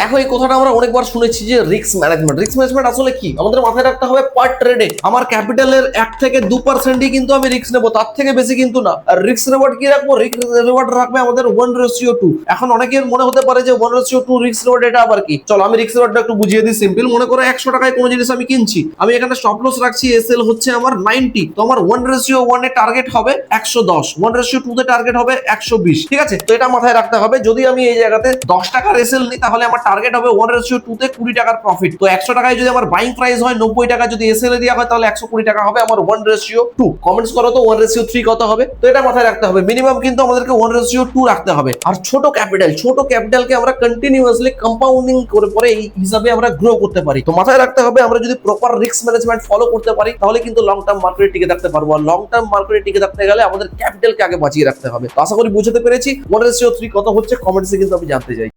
দেখো, এই কথাটা আমরা অনেকবার শুনেছি যে রিস্ক ম্যানেজমেন্ট রিস্ক ম্যানেজমেন্ট আসলে কি? আমাদের মাথায় রাখতে হবে পার ট্রেডে আমার ক্যাপিটালের এক থেকে দু পার্সেন্টই কিন্তু আমি রিস্ক নেব, তার থেকে বেশি কিন্তু না। আর রিস্ক রেওয়ার্ড কি রাখব? রিস্ক রেওয়ার্ড রাখবে আমাদের ওয়ান রেশিও টু এখন অনেকের মনে হতে পারে যে one ratio two risk reward এটা আবার কি? চলো, আমি রিস্ক রিওয়ার্ডটা একটু বুঝিয়ে দিই সিম্পল মনে করো একশো টাকায় কোনো জিনিস আমি কিনছি। আমি এখানে স্টপ লস রাখছি এসএল হচ্ছে আমার নাইনটি তো আমার ওয়ান রেশিও ওয়ানের টার্গেট হবে একশো দশ। ওয়ান রেশিও টু তে টার্গেট হবে একশো বিশ। ঠিক আছে? তো এটা মাথায় রাখতে হবে। যদি আমি এই জায়গাতে দশ টাকার এসএল নিই, তাহলে আমার টার্গেট হবে ওয়ান রেশিও টু তে কুড়ি টাকার প্রফিট তো একশো টাকায় যদি আমার বাইং প্রাইস হয়, নব্বই টাকা যদি এসএল এ দেওয়া হয়, তাহলে একশো কুড়ি টাকা হবে আমার ওয়ান রেশিও টু কমেন্টস করো তো ওয়ান রেশিও থ্রি কত হবে? তো এটা মাথায় রাখতে হবে। মিনিমাম কিন্তু আমাদেরকে ওয়ান রেশিও টু রাখতে হবে। আর ছোট ক্যাপিটাল ছোট ক্যাপিটালকে আমরা কন্টিনিউয়াসলি কম্পাউন্ডিং করে পরে এই হিসাবে আমরা গ্রো করতে পারি। তো মাথায় রাখতে হবে, আমরা যদি প্রপার রিস্ক ম্যানেজমেন্ট ফলো করতে পারি, তাহলে কিন্তু লং টার্ম মার্কেটে টিকে থাকতে পারব। আর লং টার্ম মার্কেটে টিকে থাকতে গেলে আমাদের ক্যাপিটালকে আগে বাঁচিয়ে রাখতে হবে। তো আশা করি বুঝতে পেরেছি। ওয়ান রেশিও থ্রি কত হচ্ছে কমেন্টসে কিন্তু আমি জানতে চাই।